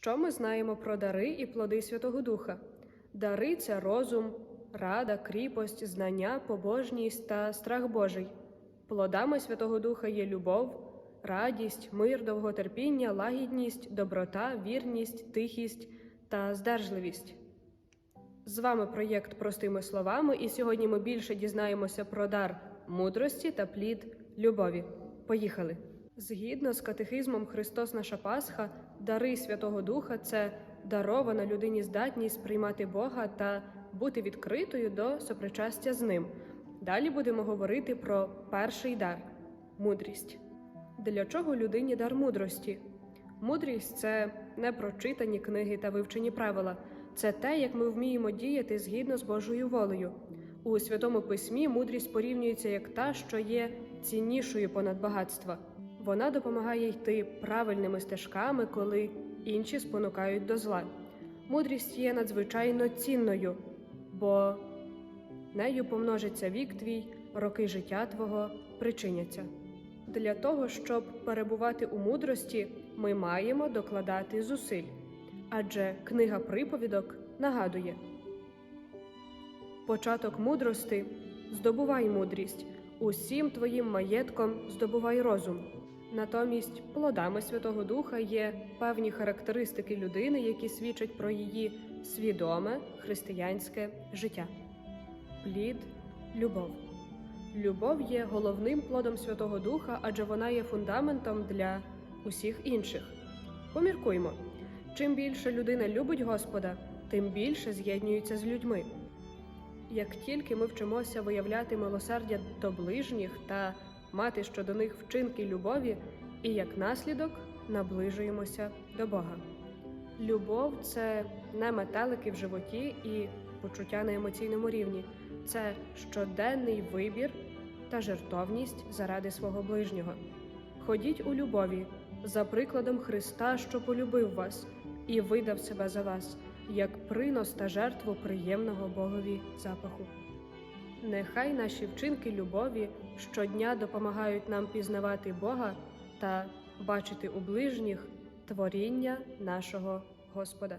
Що ми знаємо про дари і плоди Святого Духа? Дари це розум, рада, кріпость, знання, побожність та страх Божий. Плодами Святого Духа є любов, радість, мир, довготерпіння, лагідність, доброта, вірність, тихість та здержливість. З вами проєкт простими словами, і сьогодні ми більше дізнаємося про дар мудрості та плід любові. Поїхали! Згідно з катехизмом Христос наша Пасха, дари Святого Духа це дарована людині здатність приймати Бога та бути відкритою до сопричастя з ним. Далі будемо говорити про перший дар мудрість. Для чого людині дар мудрості? Мудрість це не прочитані книги та вивчені правила, це те, як ми вміємо діяти згідно з Божою волею. У Святому Письмі мудрість порівнюється як та, що є ціннішою понад багатства. Вона допомагає йти правильними стежками, коли інші спонукають до зла. Мудрість є надзвичайно цінною, бо нею помножиться вік твій, роки життя твого причиняться. Для того, щоб перебувати у мудрості, ми маємо докладати зусиль, адже книга приповідок нагадує початок мудрости здобувай мудрість, усім твоїм маєтком здобувай розум. Натомість плодами Святого Духа є певні характеристики людини, які свідчать про її свідоме християнське життя. Плід любов. Любов є головним плодом Святого Духа, адже вона є фундаментом для усіх інших. Поміркуймо: чим більше людина любить Господа, тим більше з'єднується з людьми. Як тільки ми вчимося виявляти милосердя до ближніх та мати щодо них вчинки любові, і як наслідок наближуємося до Бога. Любов це не метелики в животі і почуття на емоційному рівні, це щоденний вибір та жертовність заради свого ближнього. Ходіть у любові за прикладом Христа, що полюбив вас і видав себе за вас, як принос та жертву приємного Богові запаху. Нехай наші вчинки любові щодня допомагають нам пізнавати Бога та бачити у ближніх творіння нашого Господа.